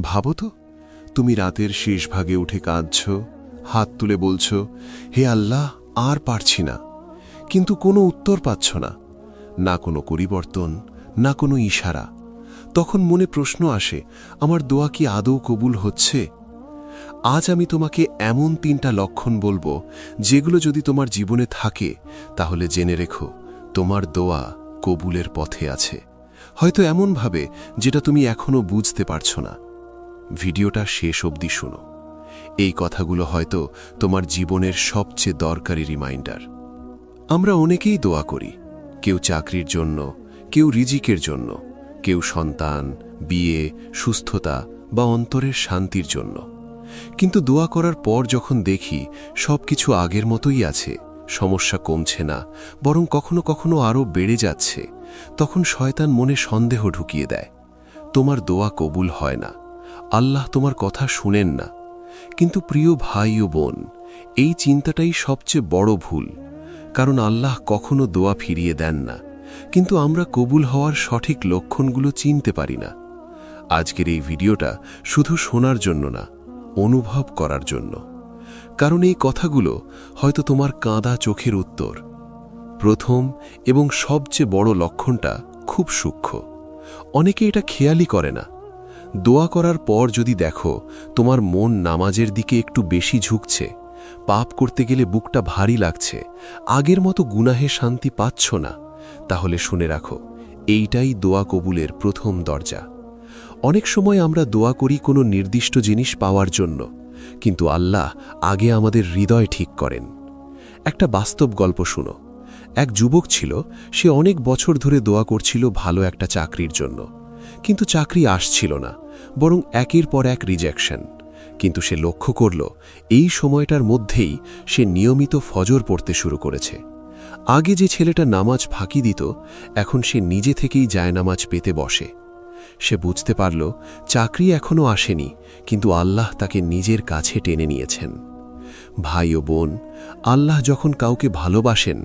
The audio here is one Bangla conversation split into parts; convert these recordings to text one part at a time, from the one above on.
ভাবো তো, তুমি রাতের শেষ ভাগে উঠে কাঁদছ, হাত তুলে বলছ, হে আল্লাহ, আর পারছি না। কিন্তু কোনো উত্তর পাচ্ছ না না কোনো পরিবর্তন, না কোনো ইশারা। তখন মনে প্রশ্ন আসে, আমার দোয়া কি আদৌ কবুল হচ্ছে? আজ আমি তোমাকে এমন তিনটা লক্ষণ বলব, যেগুলো যদি তোমার জীবনে থাকে, তাহলে জেনে রেখো, তোমার দোয়া কবুলের পথে আছে। হয়তো এমনভাবে, যেটা তুমি এখনও বুঝতে পারছ না। ভিডিওটা শেষ অবধি শোনো। এই কথাগুলো হয়তো তোমার জীবনের সবচেয়ে দরকারি রিমাইন্ডার। আমরা অনেকেই দোয়া করি, কেউ চাকরির জন্য, কেউ রিজিকের জন্য, কেউ সন্তান, বিয়ে, সুস্থতা বা অন্তরের শান্তির জন্য। কিন্তু দোয়া করার পর যখন দেখি সব কিছু আগের মতোই আছে, সমস্যা কমছে না, বরং কখনো কখনো আরও বেড়ে যাচ্ছে, তখন শয়তান মনে সন্দেহ ঢুকিয়ে দেয়, তোমার দোয়া কবুল হয় না। আল্লাহ তোমার কথা শুনেন না। কিন্তু প্রিয় ভাই ও বোন, এই চিন্তাটাই সবচেয়ে বড় ভুল। কারণ আল্লাহ কখনো দোয়া ফিরিয়ে দেন না। কিন্তু আমরা কবুল হওয়ার সঠিক লক্ষণগুলো চিনতে পারি না। আজকের এই ভিডিওটা শুধু শোনার জন্য না, অনুভব করার জন্য। কারণ এই কথাগুলো হয়তো তোমার কাঁদা চোখের উত্তর। প্রথম এবং সবচেয়ে বড় লক্ষণটা খুব সূক্ষ্ম। অনেকে এটা খেয়ালই করে না। দোয়া করার পর যদি দেখো, তোমার মন নামাজের দিকে একটু বেশি ঝুঁকছে। পাপ করতে গেলে বুকটা ভারী লাগছে। আগের মতো গুনাহে শান্তি পাচ্ছ না। তাহলে শুনে রাখো, এইটাই দোয়া কবুলের প্রথম দরজা। অনেক সময় আমরা দোয়া করি কোনো নির্দিষ্ট জিনিস পাওয়ার জন্য, কিন্তু আল্লাহ আগে আমাদের হৃদয় ঠিক করেন। একটা বাস্তব গল্প শুনো। এক যুবক ছিল, সে অনেক বছর ধরে দোয়া করছিল ভালো একটা চাকরির জন্য। কিন্তু চাকরি আসছিল না। বরং একের পর এক রিজেকশন কিন্তু সে লক্ষ্য করল, এই সময়টার মধ্যেই সে নিয়মিত ফজর পড়তে শুরু করেছে। আগে যে ছেলেটা নামাজ ফাঁকি দিত, এখন সে নিজে থেকেই যায় নামাজ পেতে বসে। সে বুঝতে পারল, চাকরি এখনও আসেনি, কিন্তু আল্লাহ তাকে নিজের কাছে টেনে নিয়েছেন। ভাই ও বোন, আল্লাহ যখন কাউকে ভালোবাসেন,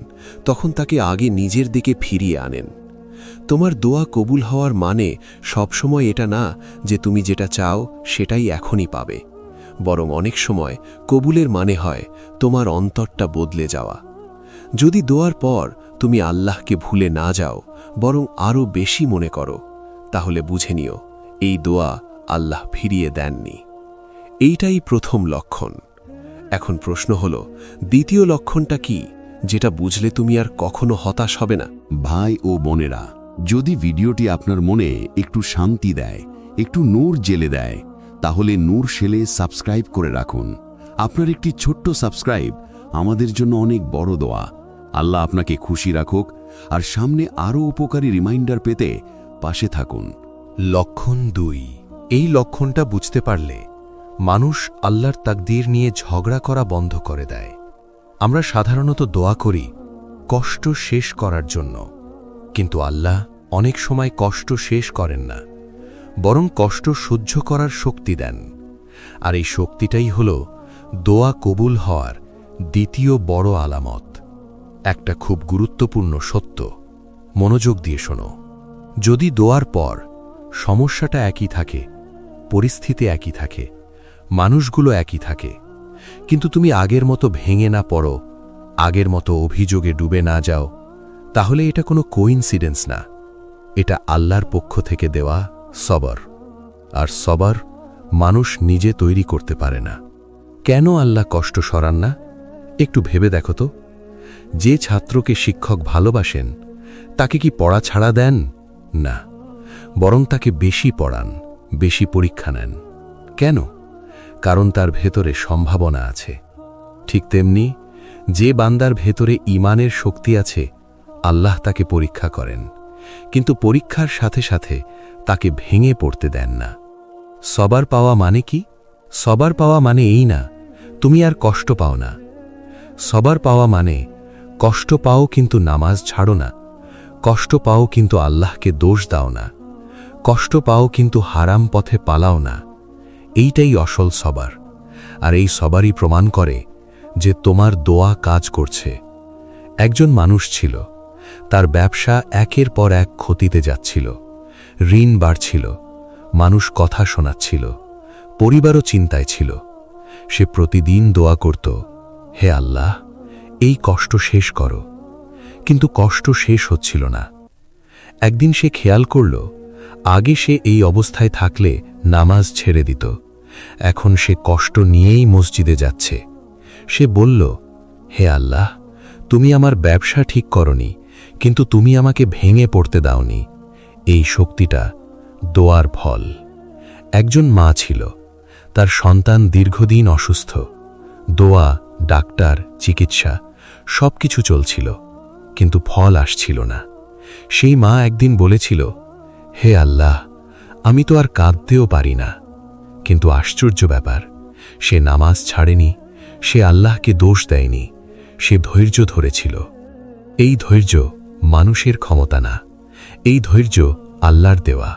তখন তাকে আগে নিজের দিকে ফিরিয়ে আনেন। তোমার দোয়া কবুল হওয়ার মানে সবসময় এটা না যে তুমি যেটা চাও সেটাই এখনই পাবে। বরং অনেক সময় কবুলের মানে হয় তোমার অন্তরটা বদলে যাওয়া। যদি দোয়ার পর তুমি আল্লাহকে ভুলে না যাও, বরং আরও বেশি মনে করো, তাহলে বুঝে নিও এই দোয়া আল্লাহ ফিরিয়ে দেননি। এইটাই প্রথম লক্ষণ। এখন প্রশ্ন হল, দ্বিতীয় লক্ষণটা কি? যেটা বুঝলে তুমি আর কখনো হতাশ হবে না। ভাই ও বোনেরা যদি ভিডিওটি আপনার মনে একটু শান্তি দেয় একটু নূর জেলে দেয় তাহলে নূর সেলে সাবস্ক্রাইব করে রাখুন। আপনার একটি ছোট্ট সাবস্ক্রাইব আমাদের জন্য অনেক বড় দোয়া। আল্লাহ আপনাকে খুশি রাখুক আর সামনে আরও উপকারী রিমাইন্ডার পেতে পাশে থাকুন। লক্ষণ দুই। এই লক্ষণটা বুঝতে পারলে মানুষ আল্লাহর তাকদির নিয়ে ঝগড়া করা বন্ধ করে দেয়। আমরা সাধারণত দোয়া করি কষ্ট শেষ করার জন্য। কিন্তু আল্লাহ অনেক সময় কষ্ট শেষ করেন না, বরং কষ্ট সহ্য করার শক্তি দেন। আর এই শক্তিটাই হল দোয়া কবুল হওয়ার দ্বিতীয় বড় আলামত। একটা খুব গুরুত্বপূর্ণ সত্য, মনোযোগ দিয়ে শোনো। যদি দোয়ার পর সমস্যাটা একই থাকে, পরিস্থিতি একই থাকে, মানুষগুলো একই থাকে কিন্তু তুমি আগের মতো ভেঙে না পড়ো, আগের মতো অভিযোগে ডুবে না যাও। তাহলে এটা কোনো কোইন্সিডেন্স না। এটা আল্লাহর পক্ষ থেকে দেওয়া সবর। আর সবর মানুষ নিজে তৈরি করতে পারে না। কেন আল্লাহ কষ্ট সরান না? একটু ভেবে দেখো তো। যে ছাত্রকে শিক্ষক ভালোবাসেন, তাকে কি পড়া ছাড়া দেন? না। বরং তাকে বেশি পড়ান, বেশি পরীক্ষা নেন। কেন? কারণ তার ভেতরে সম্ভাবনা আছে। ঠিক তেমনি, যে বান্দার ভেতরে ইমানের শক্তি আছে, আল্লাহ তাকে পরীক্ষা করেন। কিন্তু পরীক্ষার সাথে সাথে তাকে ভেঙে পড়তে দেন না। সবার পাওয়া মানে কি? সবার পাওয়া মানে এই না, তুমি আর কষ্ট পাও না। সবার পাওয়া মানে কষ্ট পাও কিন্তু নামাজ ছাড়ো না। কষ্ট পাও কিন্তু আল্লাহকে দোষ দাও না। কষ্ট পাও কিন্তু হারাম পথে পালাও না। এইটাই আসল সবার। আর এই সবারই প্রমাণ করে যে তোমার দোয়া কাজ করছে। একজন মানুষ ছিল, তার ব্যবসা একের পর এক ক্ষতিতে যাচ্ছিল, ঋণ বাড়ছিল, মানুষ কথা শোনাচ্ছিল, পরিবারও চিন্তায় ছিল। সে প্রতিদিন দোয়া করত, হে আল্লাহ, এই কষ্ট শেষ করো। কিন্তু কষ্ট শেষ হচ্ছিল না। একদিন সে খেয়াল করল আগে সে এই অবস্থায় থাকলে নামাজ ছেড়ে দিত। এখন সে কষ্ট নিয়েই মসজিদে যাচ্ছে। সে বলল, হে আল্লাহ, তুমি আমার ব্যবসা ঠিক করনি, কিন্তু তুমি আমাকে ভেঙে পড়তে দাওনি। এই শক্তিটা দোয়ার ফল। একজন মা ছিল। তার সন্তান দীর্ঘদিন অসুস্থ। দোয়া, ডাক্তার, চিকিৎসা সব কিছু চলছিল। কিন্তু ফল আসছিল না। সেই মা একদিন বলেছিল হে আল্লাহ, আমি তো আর কাঁদতেও পারি না। কিন্তু আশ্চর্য ব্যাপার, সে নামাজ ছাড়েনি, সে আল্লাহকে দোষ দেয়নি, সে ধৈর্য ধরেছিল। এই ধৈর্য মানুষের ক্ষমতা না, এই ধৈর্য আল্লাহর দেওয়া।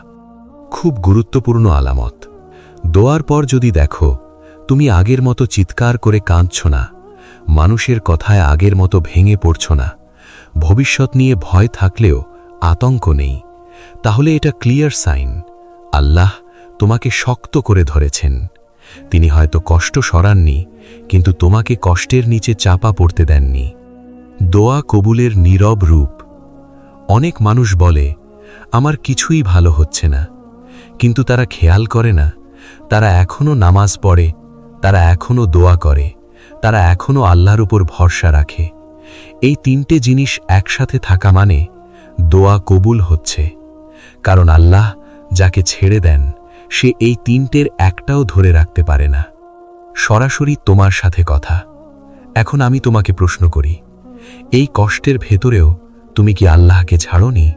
খুব গুরুত্বপূর্ণ আলামত। দোয়ার পর যদি দেখো, তুমি আগের মতো চিৎকার করে কাঁদছ না, মানুষের কথায় আগের মতো ভেঙে পড়ছ না, ভবিষ্যৎ নিয়ে ভয় থাকলেও আতঙ্ক নেই। তাহলে এটা ক্লিয়ার সাইন। আল্লাহ তোমাকে শক্ত করে ধরেছেন। তিনি হয়তো কষ্ট সরাননি, কিন্তু তোমাকে কষ্টের নিচে চাপা পড়তে দেননি। দোয়া কবুলের নীরব রূপ। অনেক মানুষ বলে, আমার কিছুই ভালো হচ্ছে না। কিন্তু তারা খেয়াল করে না, তারা এখনও নামাজ পড়ে, তারা এখনও দোয়া করে, তারা এখনও আল্লাহর উপর ভরসা রাখে। এই তিনটে জিনিস একসাথে থাকা মানে দোয়া কবুল হচ্ছে। কারণ আল্লাহ যাকে ছেড়ে দেন, সে এই তিনটের একটাও ধরে রাখতে পারে না। সরাসরি তোমার সাথে কথা। এখন আমি তোমাকে প্রশ্ন করি, এই কষ্টের ভেতরেও তুমি কি আল্লাহকে ছাড়নি?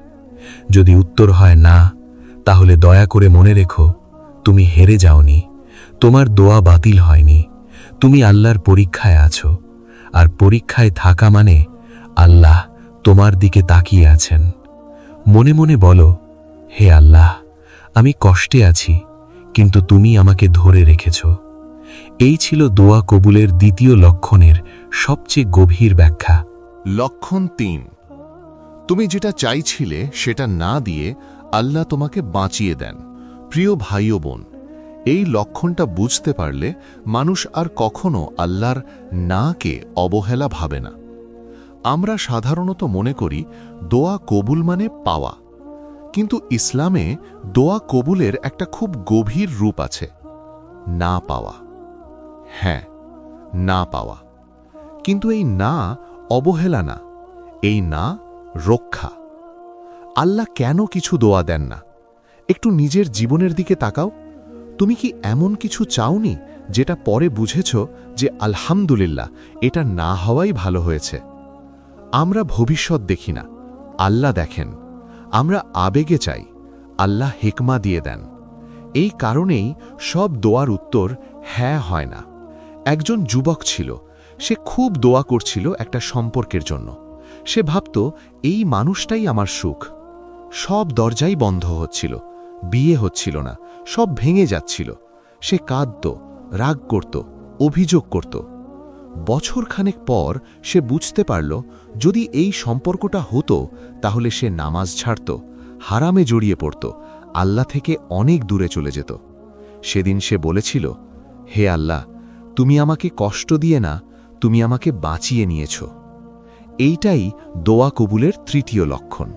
যদি উত্তর হয় না, তাহলে দয়া করে মনে রেখো, তুমি হেরে যাওনি, তোমার দোয়া বাতিল হয়নি, তুমি আল্লাহর পরীক্ষায় আছো, আর পরীক্ষায় থাকা মানে আল্লাহ তোমার দিকে তাকিয়ে আছেন। মনে মনে বলো হে আল্লাহ, আমি কষ্টে আছি, কিন্তু তুমি আমাকে ধরে রেখেছ। এই ছিল দোয়া কবুলের দ্বিতীয় লক্ষণের সবচেয়ে গভীর ব্যাখ্যা। লক্ষণ তিন। তুমি যেটা চাইছিলে সেটা না দিয়ে আল্লাহ তোমাকে বাঁচিয়ে দেন। প্রিয় ভাই ও বোন, এই লক্ষণটা বুঝতে পারলে মানুষ আর কখনো আল্লাহর নাকে অবহেলা ভাবে না। আমরা সাধারণত মনে করি, দোয়া কবুল মানে পাওয়া। কিন্তু ইসলামে দোয়া কবুলের একটা খুব গভীর রূপ আছে। না পাওয়া। হ্যাঁ না পাওয়া। কিন্তু এই না অবহেলা না, এই না রক্ষা। আল্লাহ কেন কিছু দোয়া দেন না? একটু নিজের জীবনের দিকে তাকাও। তুমি কি এমন কিছু চাওনি যেটা পরে বুঝেছ যে আলহামদুলিল্লাহ এটা না হওয়াই ভালো হয়েছে? আমরা ভবিষ্যৎ দেখি না, আল্লাহ দেখেন। আমরা আবেগে চাই, আল্লাহ হেকমা দিয়ে দেন। এই কারণেই সব দোয়ার উত্তর হ্যাঁ হয় না। একজন যুবক ছিল, সে খুব দোয়া করছিল একটা সম্পর্কের জন্য। সে ভাবত, এই মানুষটাই আমার সুখ। সব দরজাই বন্ধ হচ্ছিল, বিয়ে হচ্ছিল না, সব ভেঙে যাচ্ছিল। সে কাঁদত, রাগ করত, অভিযোগ করত। বছরখানেক পর সে বুঝতে পারল, যদি এই সম্পর্কটা হতো, তাহলে সে নামাজ ছাড়ত, হারামে জড়িয়ে পড়ত, আল্লাহ থেকে অনেক দূরে চলে যেত। সেদিন সে বলেছিল, হে আল্লাহ, তুমি আমাকে কষ্ট দিয়ে না, তুমি আমাকে বাঁচিয়ে নিয়েছ। এইটাই দোয়া কবুলের তৃতীয় লক্ষণ।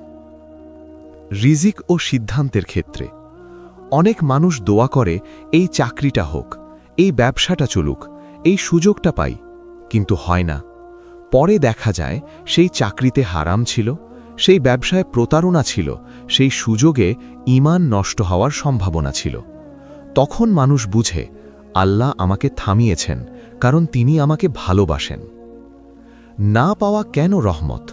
রিজিক ও সিদ্ধান্তের ক্ষেত্রে। অনেক মানুষ দোয়া করে, এই চাকরিটা হোক, এই ব্যবসাটা চলুক, এই সুযোগটা পাই কিন্তু হয় না। পরে দেখা যায়, সেই চাকরিতে হারাম ছিল, সেই ব্যবসায় প্রতারণা ছিল, সেই সুযোগে ইমান নষ্ট হওয়ার সম্ভাবনা ছিল। তখন মানুষ বুঝে, আল্লাহ আমাকে থামিয়েছেন, কারণ তিনি আমাকে ভালোবাসেন। না পাওয়া কেন রহমত?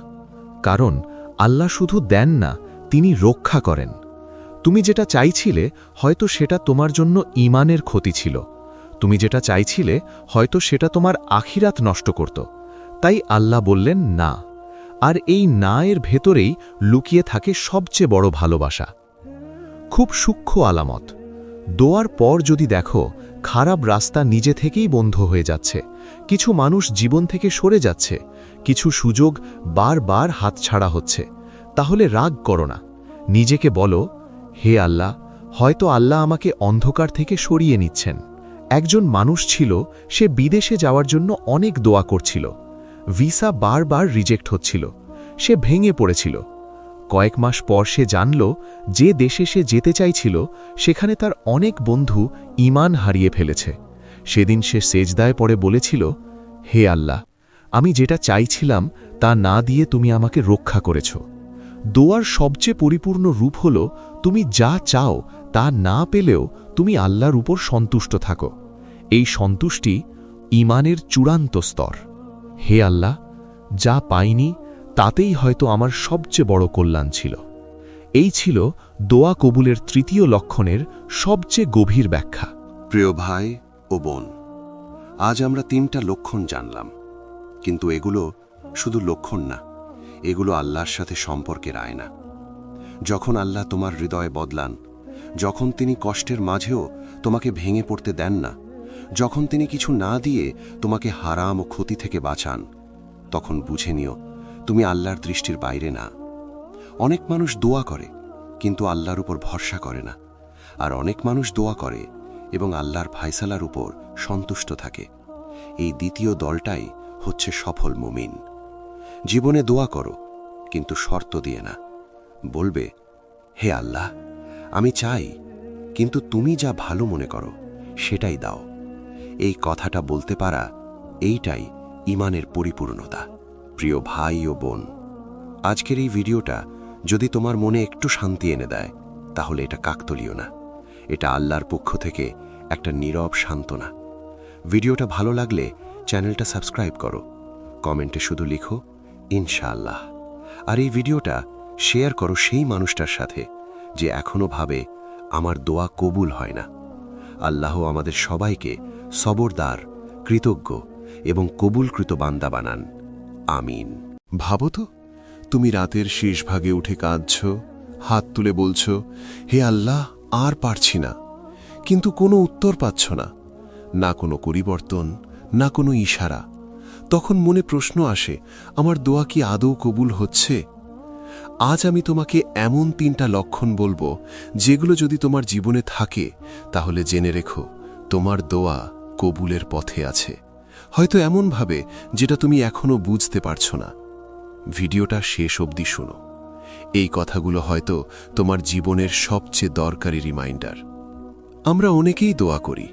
কারণ আল্লাহ শুধু দেন না, তিনি রক্ষা করেন। তুমি যেটা চাইছিলে, হয়তো সেটা তোমার জন্য ইমানের ক্ষতি ছিল। তুমি যেটা চাইছিলে, হয়তো সেটা তোমার আখিরাত নষ্ট করত। তাই আল্লাহ বললেন, না। আর এই না এর ভেতরেই লুকিয়ে থাকে সবচেয়ে বড় ভালোবাসা। খুব সূক্ষ্ম আলামত। দোয়ার পর যদি দেখো, খারাপ রাস্তা নিজে থেকেই বন্ধ হয়ে যাচ্ছে। কিছু মানুষ জীবন থেকে সরে যাচ্ছে। কিছু সুযোগ বারবার হাতছাড়া হচ্ছে। তাহলে রাগ করো না। নিজেকে বলো, হে আল্লাহ, হয়তো আল্লাহ আমাকে অন্ধকার থেকে সরিয়ে নিচ্ছেন। একজন মানুষ ছিল, সে বিদেশে যাওয়ার জন্য অনেক দোয়া করছিল। ভিসা বারবার রিজেক্ট হচ্ছিল। সে ভেঙে পড়েছিল। কয়েক মাস পর সে জানল, যে দেশে সে যেতে চাইছিল, সেখানে তার অনেক বন্ধু ইমান হারিয়ে ফেলেছে। সেদিন সে সেজদায় পড়ে বলেছিল, হে আল্লাহ, আমি যেটা চাইছিলাম, তা না দিয়ে তুমি আমাকে রক্ষা করেছ। দোয়ার সবচেয়ে পরিপূর্ণ রূপ হল, তুমি যা চাও তা না পেলেও তুমি আল্লাহর উপর সন্তুষ্ট থাকো। এই সন্তুষ্টি ইমানের চূড়ান্ত স্তর। হে আল্লাহ, যা পাইনি, তাতেই হয়তো আমার সবচেয়ে বড় কল্যাণ ছিল। এই ছিল দোয়া কবুলের তৃতীয় লক্ষণের সবচেয়ে গভীর ব্যাখ্যা। প্রিয় ভাই ও বোন, আজ আমরা তিনটা লক্ষণ জানলাম, কিন্তু এগুলো শুধু লক্ষণ না, এগুলো আল্লাহর সাথে সম্পর্কের আয়না। যখন আল্লাহ তোমার হৃদয় বদলান যখন তিনি কষ্টের মাঝেও তোমাকে ভেঙে পড়তে দেন না, যখন তিনি কিছু না দিয়ে তোমাকে হারাম ও ক্ষতি থেকে বাঁচান, তখন বুঝে নিও, তুমি আল্লাহর দৃষ্টির বাইরে না। অনেক মানুষ দোয়া করে, কিন্তু আল্লাহর উপর ভরসা করে না। আর অনেক মানুষ দোয়া করে এবং আল্লাহর ফায়সালার উপর সন্তুষ্ট থাকে। এই দ্বিতীয় দলটাই হচ্ছে সফল মুমিন। জীবনে দোয়া করো, কিন্তু শর্ত দিয়ে না। বলবে, হে আল্লাহ আমি চাই, কিন্তু তুমি যা ভালো মনে করো, সেটাই দাও। এই কথাটা বলতে পারা এইটাই ইমানের পরিপূর্ণতা। প্রিয় ভাই ও বোন, আজকের এই ভিডিওটা যদি তোমার মনে একটু শান্তি এনে দেয়, তাহলে এটা কাকতলীয় না। এটা আল্লাহর পক্ষ থেকে একটা নীরব সান্ত্বনা। ভিডিওটা ভালো লাগলে চ্যানেলটা সাবস্ক্রাইব করো, কমেন্টে শুধু লিখো, ইনশাআল্লাহ। আর এই ভিডিওটা শেয়ার করো সেই মানুষটার সাথে যে এখনও ভাবে, আমার দোয়া কবুল হয় না। আল্লাহ আমাদের সবাইকে সবরদার, কৃতজ্ঞ এবং কবুলকৃত বান্দা বানান। আমিন। ভাবো তো, তুমি রাতের শেষ ভাগে উঠে কাঁদছ, হাত তুলে বলছ, হে আল্লাহ, আর পারছি না। কিন্তু কোনো উত্তর পাচ্ছ না না কোনো পরিবর্তন, না কোনো ইশারা। তখন মনে প্রশ্ন আসে, আমার দোয়া কি আদৌ কবুল হচ্ছে? আজ আমি তোমাকে এমন তিনটা লক্ষণ বলব যেগুলো যদি তোমার জীবনে থাকে, তাহলে জেনে রেখো, তোমার দোয়া কবুলের পথে আছে। হয়তো এমনভাবে যেটা তুমি এখনও বুঝতে পারছ না। ভিডিওটা শেষ অবধি শোনো। এই কথাগুলো হয়তো তোমার জীবনের সবচেয়ে দরকারি রিমাইন্ডার। আমরা অনেকেই দোয়া করি,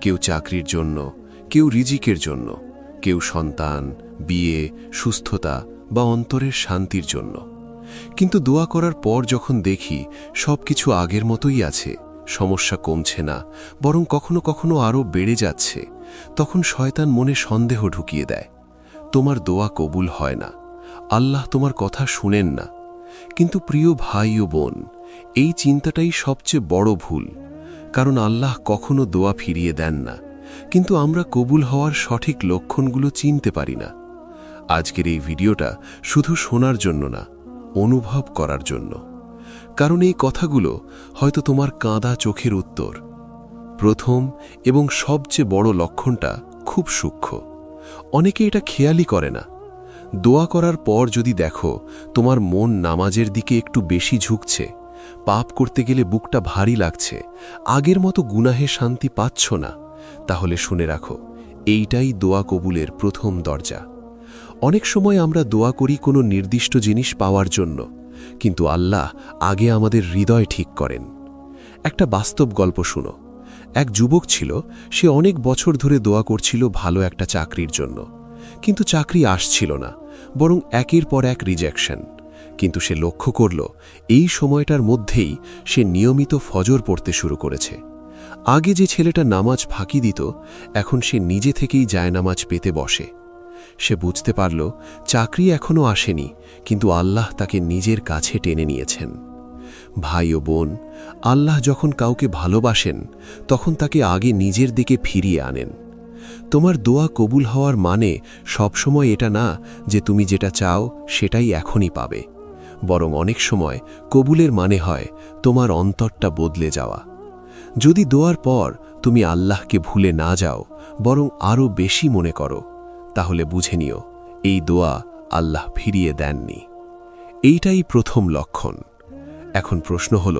কেউ চাকরির জন্য, কেউ রিজিকের জন্য, কেউ সন্তান, বিয়ে, সুস্থতা বা অন্তরের শান্তির জন্য। কিন্তু দোয়া করার পর যখন দেখি সবকিছু আগের মতোই আছে, সমস্যা কমছে না, বরং কখনো কখনো আরও বেড়ে যাচ্ছে, তখন শয়তান মনে সন্দেহ ঢুকিয়ে দেয়, তোমার দোয়া কবুল হয় না, আল্লাহ তোমার কথা শুনেন না। কিন্তু প্রিয় ভাই ও বোন, এই চিন্তাটাই সবচেয়ে বড় ভুল, কারণ আল্লাহ কখনো দোয়া ফিরিয়ে দেন না, কিন্তু আমরা কবুল হওয়ার সঠিক লক্ষণগুলো চিনতে পারি না। আজকের এই ভিডিওটা শুধু শোনার জন্য না অনুভব করার জন্য। কারণ এই কথাগুলো হয়তো তোমার কাঁদা চোখের উত্তর। প্রথম এবং সবচেয়ে বড় লক্ষণটা খুব সূক্ষ্ম। অনেকে এটা খেয়ালই করে না। দোয়া করার পর যদি দেখো, তোমার মন নামাজের দিকে একটু বেশি ঝুঁকছে। পাপ করতে গেলে বুকটা ভারী লাগছে। আগের মতো গুনাহে শান্তি পাচ্ছ না। তাহলে শুনে রাখো, এইটাই দোয়া কবুলের প্রথম দরজা। অনেক সময় আমরা দোয়া করি কোনো নির্দিষ্ট জিনিস পাওয়ার জন্য, কিন্তু আল্লাহ আগে আমাদের হৃদয় ঠিক করেন। একটা বাস্তব গল্প শুনো। এক যুবক ছিল, সে অনেক বছর ধরে দোয়া করছিল ভালো একটা চাকরির জন্য। কিন্তু চাকরি আসছিল না, বরং একের পর এক রিজেকশন কিন্তু সে লক্ষ্য করল, এই সময়টার মধ্যেই সে নিয়মিত ফজর পড়তে শুরু করেছে। আগে যে ছেলেটা নামাজ ফাঁকি দিত, এখন সে নিজে থেকেই জায়নামাজ পেতে বসে। সে বুঝতে পারল, চাকরি এখনও আসেনি, কিন্তু আল্লাহ তাকে নিজের কাছে টেনে নিয়েছেন। ভাই ও বোন, আল্লাহ যখন কাউকে ভালোবাসেন, তখন তাকে আগে নিজের দিকে ফিরিয়ে আনেন। তোমার দোয়া কবুল হওয়ার মানে সবসময় এটা না যে তুমি যেটা চাও সেটাই এখনই পাবে। বরং অনেক সময় কবুলের মানে হয় তোমার অন্তরটা বদলে যাওয়া। যদি দোয়ার পর তুমি আল্লাহকে ভুলে না যাও, বরং আরও বেশি মনে করো। তাহলে বুঝে নিও, এই দোয়া আল্লাহ ফিরিয়ে দেননি। এইটাই প্রথম লক্ষণ। এখন প্রশ্ন হল,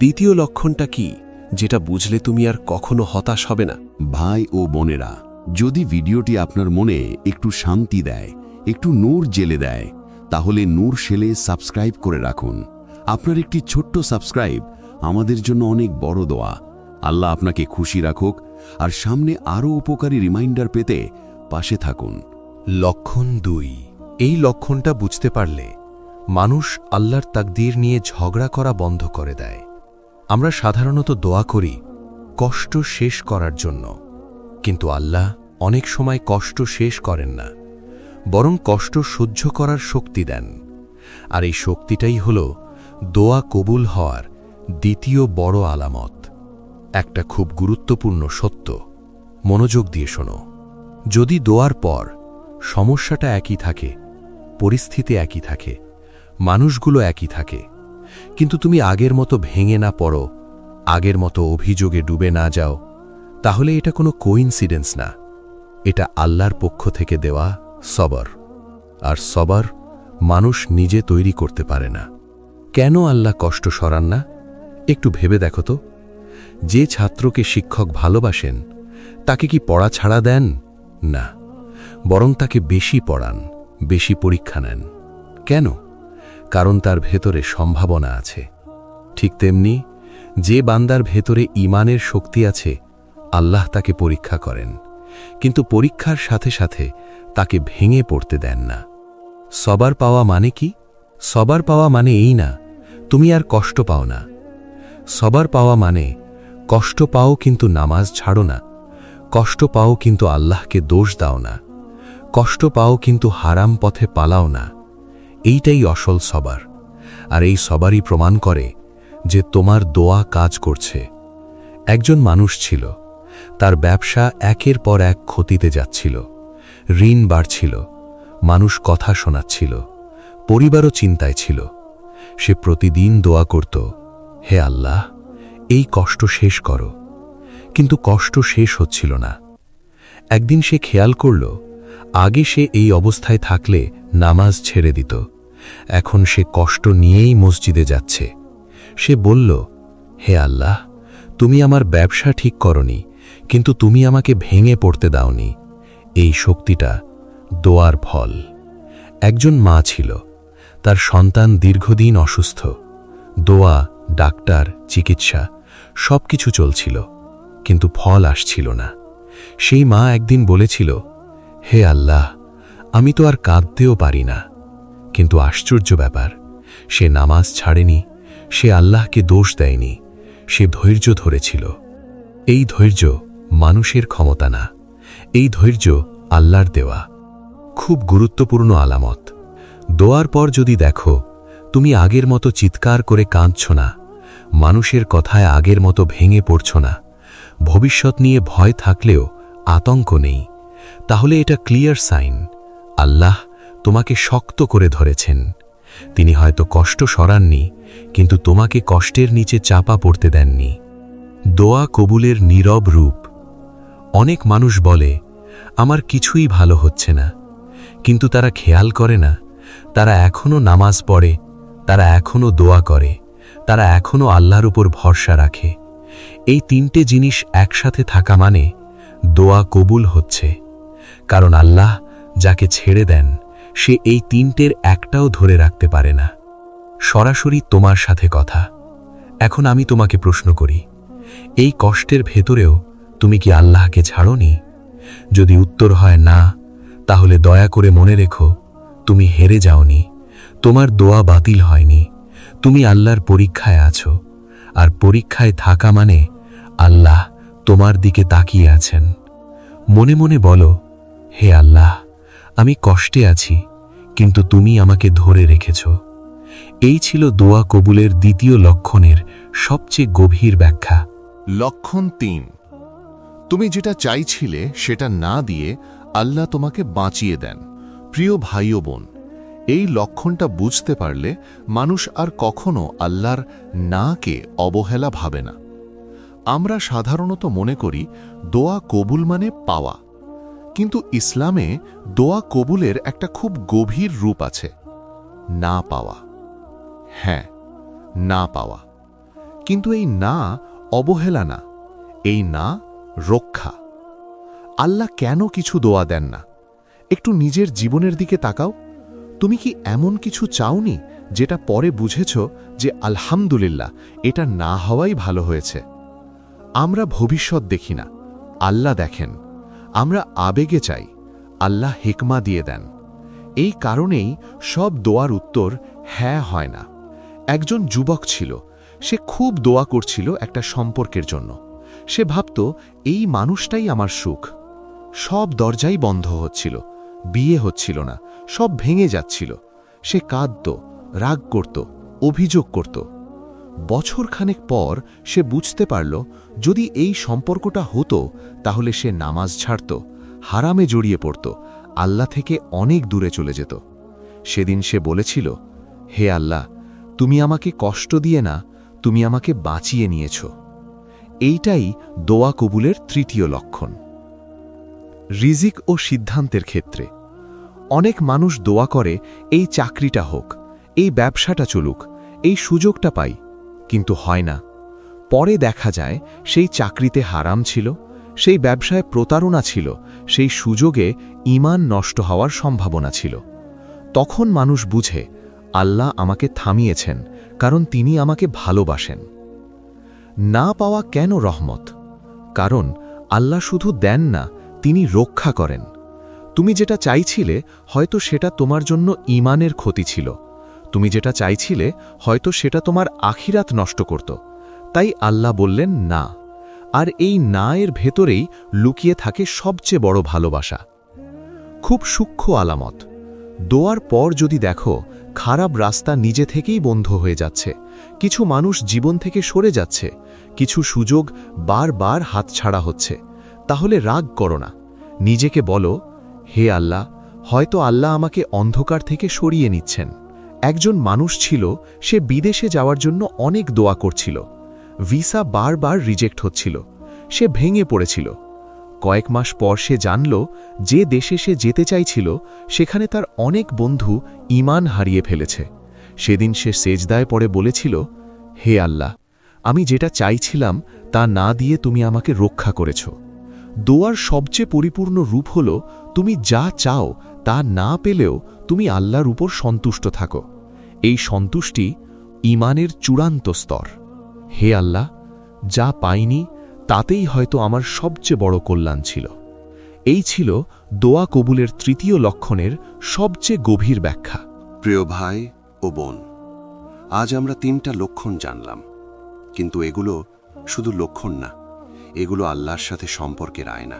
দ্বিতীয় লক্ষণটা কি, যেটা বুঝলে তুমি আর কখনো হতাশ হবে না? ভাই ও বোনেরা, যদি ভিডিওটি আপনার মনে একটু শান্তি দেয়, একটু নূর জেলে দেয়, তাহলে নূর সেলে সাবস্ক্রাইব করে রাখুন। আপনার একটি ছোট্ট সাবস্ক্রাইব আমাদের জন্য অনেক বড় দোয়া। আল্লাহ আপনাকে খুশি রাখুক, আর সামনে আরও উপকারী রিমাইন্ডার পেতে পাশে থাকুন। লক্ষণ দুই। এই লক্ষণটা বুঝতে পারলে মানুষ আল্লাহর তাকদির নিয়ে ঝগড়া করা বন্ধ করে দেয়। আমরা সাধারণত দোয়া করি কষ্ট শেষ করার জন্য। কিন্তু আল্লাহ অনেক সময় কষ্ট শেষ করেন না, বরং কষ্ট সহ্য করার শক্তি দেন। আর এই শক্তিটাই হল দোয়া কবুল হওয়ার দ্বিতীয় বড় আলামত। একটা খুব গুরুত্বপূর্ণ সত্য। মনোযোগ দিয়ে শোনো। যদি দোয়ার পর সমস্যাটা একই থাকে, পরিস্থিতি একই থাকে, মানুষগুলো একই থাকে, কিন্তু তুমি আগের মতো ভেঙে না পড়ো, আগের মতো অভিযোগে ডুবে না যাও, তাহলে এটা কোনো কোইন্সিডেন্স না। এটা আল্লাহর পক্ষ থেকে দেওয়া সবর। আর সবর মানুষ নিজে তৈরি করতে পারে না। কেন আল্লাহ কষ্ট সরান না? একটু ভেবে দেখো তো। যে ছাত্রকে শিক্ষক ভালোবাসেন, তাকে কি পড়া ছাড়া দেন? না, বরং তাকে বেশি পড়ান, বেশি পরীক্ষা নেন। কেন? কারণ তার ভেতরে সম্ভাবনা আছে। ঠিক তেমনি, যে বান্দার ভেতরে ইমানের শক্তি আছে, আল্লাহ তাকে পরীক্ষা করেন। কিন্তু পরীক্ষার সাথে সাথে তাকে ভেঙে পড়তে দেন না। সবার পাওয়া মানে কি? সবার পাওয়া মানে এই না, তুমি আর কষ্ট পাও না। সবার পাওয়া মানে কষ্ট পাও কিন্তু নামাজ ছাড়ো না। কষ্ট পাও কিন্তু আল্লাহকে দোষ দাও না। কষ্ট পাও কিন্তু হারাম পথে পালাও না। এইটাই অসল সবার। আর এই সবারই প্রমাণ করে যে তোমার দোয়া কাজ করছে। একজন মানুষ ছিল। তার ব্যবসা একের পর এক ক্ষতিতে যাচ্ছিল। ঋণ বাড়ছিল। মানুষ কথা শোনাচ্ছিল। পরিবারও চিন্তায় ছিল। সে প্রতিদিন দোয়া করত, হে আল্লাহ, এই কষ্ট শেষ করো। কিন্তু কষ্ট শেষ হচ্ছিল না। একদিন সে খেয়াল করল, আগে সে এই অবস্থায় থাকলে নামাজ ছেড়ে দিত। এখন সে কষ্ট নিয়েই মসজিদে যাচ্ছে। সে বলল, হে আল্লাহ, তুমি আমার ব্যবসা ঠিক করনি, কিন্তু তুমি আমাকে ভেঙে পড়তে দাওনি। এই শক্তিটা দোয়ার ফল। একজন মা ছিল। তার সন্তান দীর্ঘদিন অসুস্থ। দোয়া, ডাক্তার, চিকিৎসা সব কিছু চলছিল। কিন্তু ফল আসছিল না। সেই মা একদিন বলেছিল, হে আল্লাহ, আমি তো আর কাঁদতেও পারি না। কিন্তু আশ্চর্য ব্যাপার, সে নামাজ ছাড়েনি, সে আল্লাহকে দোষ দেয়নি, সে ধৈর্য ধরেছিল। এই ধৈর্য মানুষের ক্ষমতা না, এই ধৈর্য আল্লাহর দেওয়া। খুব গুরুত্বপূর্ণ আলামত। দোয়ার পর যদি দেখো, তুমি আগের মতো চিৎকার করে কাঁদছ না, মানুষের কথায় আগের মতো ভেঙে পড়ছ না। ভবিষ্যৎ নিয়ে ভয় থাকলেও আতঙ্ক নেই। তাহলে এটা ক্লিয়ার সাইন। আল্লাহ তোমাকে শক্ত করে ধরেছেন। তিনি হয়তো কষ্ট সরাননি, কিন্তু তোমাকে কষ্টের নিচে চাপা পড়তে দেননি। দোয়া কবুলের নীরব রূপ। অনেক মানুষ বলে, আমার কিছুই ভালো হচ্ছে না। কিন্তু তারা খেয়াল করে না, তারা এখনও নামাজ পড়ে, তারা এখনও দোয়া করে, তারা এখনও আল্লাহর উপর ভরসা রাখে। এই তিনটে জিনিস একসাথে থাকা মানে দোয়া কবুল হচ্ছে। কারণ আল্লাহ যাকে ছেড়ে দেন, সে এই তিনটের একটাও ধরে রাখতে পারে না। সরাসরি তোমার সাথে কথা। এখন আমি তোমাকে প্রশ্ন করি, এই কষ্টের ভেতরেও তুমি কি আল্লাহকে ছাড়নি? যদি উত্তর হয় না, তাহলে দয়া করে মনে রেখো, তুমি হেরে যাওনি, তোমার দোয়া বাতিল হয়নি, তুমি আল্লাহর পরীক্ষায় আছো, আর পরীক্ষায় থাকা মানে আল্লাহ তোমার দিকে তাকিয়ে আছেন। মনে মনে বলো, হে আল্লাহ, আমি কষ্টে আছি, কিন্তু তুমি আমাকে ধরে রেখেছ। এই ছিল দোয়া কবুলের দ্বিতীয় লক্ষণের সবচেয়ে গভীর ব্যাখ্যা। লক্ষণ তিন। তুমি যেটা চাইছিলে সেটা না দিয়ে আল্লাহ তোমাকে বাঁচিয়ে দেন। প্রিয় ভাই ও বোন, এই লক্ষণটা বুঝতে পারলে মানুষ আর কখনো আল্লাহর নাকে অবহেলা ভাবে না। আমরা সাধারণত মনে করি দোয়া কবুল মানে পাওয়া। কিন্তু ইসলামে দোয়া কবুলের একটা খুব গভীর রূপ আছে। না পাওয়া। হ্যাঁ না পাওয়া। কিন্তু এই না অবহেলা না, এই না রক্ষা। আল্লাহ কেন কিছু দোয়া দেন না? একটু নিজের জীবনের দিকে তাকাও। তুমি কি এমন কিছু চাওনি যেটা পরে বুঝেছ যে আলহামদুলিল্লাহ এটা না হওয়াই ভালো হয়েছে? আমরা ভবিষ্যৎ দেখি না। আল্লাহ দেখেন। আমরা আবেগে চাই। আল্লাহ হেকমা দিয়ে দেন। এই কারণেই সব দোয়ার উত্তর হ্যাঁ হয় না। একজন যুবক ছিল। সে খুব দোয়া করছিল একটা সম্পর্কের জন্য। সে ভাবত, এই মানুষটাই আমার সুখ। সব দরজাই বন্ধ হচ্ছিল। বিয়ে হচ্ছিল না। সব ভেঙে যাচ্ছিল। সে কাঁদত, রাগ করত, অভিযোগ করত। বছরখানেক পর সে বুঝতে পারল, যদি এই সম্পর্কটা হতো, তাহলে সে নামাজ ছাড়ত, হারামে জড়িয়ে পড়ত, আল্লাহ থেকে অনেক দূরে চলে যেত। সেদিন সে বলেছিল, হে আল্লাহ, তুমি আমাকে কষ্ট দিয়ে না, তুমি আমাকে বাঁচিয়ে নিয়েছ। এইটাই দোয়া কবুলের তৃতীয় লক্ষণ। রিজিক ও সিদ্ধান্তের ক্ষেত্রে। অনেক মানুষ দোয়া করে, এই চাকরিটা হোক, এই ব্যবসাটা চলুক, এই সুযোগটা পাই কিন্তু হয় না। পরে দেখা যায়, সেই চাকরিতে হারাম ছিল, সেই ব্যবসায় প্রতারণা ছিল, সেই সুযোগে ইমান নষ্ট হওয়ার সম্ভাবনা ছিল। তখন মানুষ বুঝে, আল্লাহ আমাকে থামিয়েছেন, কারণ তিনি আমাকে ভালোবাসেন। না পাওয়া কেন রহমত? কারণ আল্লাহ শুধু দেন না, তিনি রক্ষা করেন। তুমি যেটা চাইছিলে, হয়তো সেটা তোমার জন্য ইমানের ক্ষতি ছিল। তুমি যেটা চাইছিলে, হয়তো সেটা তোমার আখিরাত নষ্ট করত। তাই আল্লাহ বললেন, না। আর এই না এর ভেতরেই লুকিয়ে থাকে সবচেয়ে বড় ভালোবাসা। খুব সূক্ষ্ম আলামত। দোয়ার পর যদি দেখো, খারাপ রাস্তা নিজে থেকেই বন্ধ হয়ে যাচ্ছে। কিছু মানুষ জীবন থেকে সরে যাচ্ছে। কিছু সুযোগ বারবার হাতছাড়া হচ্ছে। তাহলে রাগ করো না। নিজেকে বলো, হে আল্লাহ, হয়তো আল্লাহ আমাকে অন্ধকার থেকে সরিয়ে নিচ্ছেন। একজন মানুষ ছিল, সে বিদেশে যাওয়ার জন্য অনেক দোয়া করছিল। ভিসা বারবার রিজেক্ট হচ্ছিল। সে ভেঙে পড়েছিল। কয়েক মাস পর সে জানল, যে দেশে সে যেতে চাইছিল, সেখানে তার অনেক বন্ধু ইমান হারিয়ে ফেলেছে। সেদিন সে সেজদায় পড়ে বলেছিল, হে আল্লাহ, আমি যেটা চাইছিলাম, তা না দিয়ে তুমি আমাকে রক্ষা করেছ। দোয়ার সবচেয়ে পরিপূর্ণ রূপ হল, তুমি যা চাও তা না পেলেও তুমি আল্লাহর উপর সন্তুষ্ট থাকো। এই সন্তুষ্টি ইমানের চূড়ান্ত স্তর। হে আল্লাহ, যা পাইনি, তাতেই হয়তো আমার সবচেয়ে বড় কল্যাণ ছিল। এই ছিল দোয়া কবুলের তৃতীয় লক্ষণের সবচেয়ে গভীর ব্যাখ্যা। প্রিয় ভাই ও বোন, আজ আমরা তিনটা লক্ষণ জানলাম, কিন্তু এগুলো শুধু লক্ষণ না, এগুলো আল্লাহর সাথে সম্পর্কের আয়না।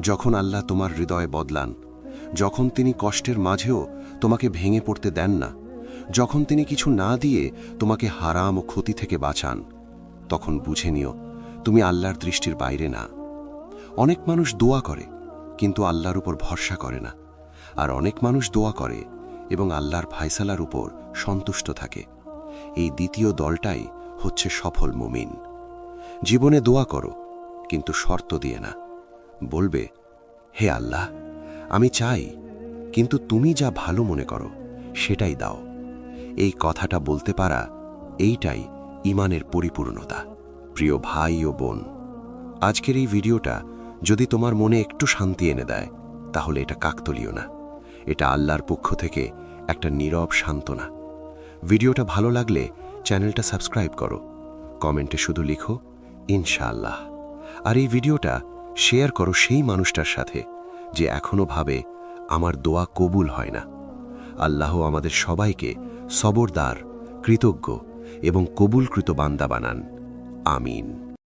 যখন আল্লাহ তোমার হৃদয় বদলান যখন তিনি কষ্টের মাঝেও তোমাকে ভেঙে পড়তে দেন না, যখন তিনি কিছু না দিয়ে তোমাকে হারাম ও ক্ষতি থেকে বাঁচান, তখন বুঝে নিও তুমি আল্লাহর দৃষ্টির বাইরে না। অনেক মানুষ দোয়া করে, কিন্তু আল্লাহর উপর ভরসা করে না। আর অনেক মানুষ দোয়া করে এবং আল্লাহর ফায়সালার উপর সন্তুষ্ট থাকে। এই দ্বিতীয় দলটাই হচ্ছে সফল মুমিন। জীবনে দোয়া করো, কিন্তু শর্ত দিয়ে না। বলবে, হে আল্লাহ আমি চাই, কিন্তু তুমি যা ভালো মনে করো, সেটাই দাও। এই কথাটা বলতে পারা, এইটাই ইমানের পরিপূর্ণতা। প্রিয় ভাই ও বোন, আজকের এই ভিডিওটা যদি তোমার মনে একটু শান্তি এনে দেয়, তাহলে এটা কাকতলীয় না। এটা আল্লাহর পক্ষ থেকে একটা নীরব সান্ত্বনা। ভিডিওটা ভালো লাগলে চ্যানেলটা সাবস্ক্রাইব করো। কমেন্টে শুধু লিখো, ইনশাআল্লাহ। আর এই ভিডিওটা শেয়ার করো সেই মানুষটার সাথে যে এখনও ভাবে, আমার দোয়া কবুল হয় না। আল্লাহ আমাদের সবাইকে সবরদার, কৃতজ্ঞ এবং কবুলকৃত বান্দা বানান। আমিন।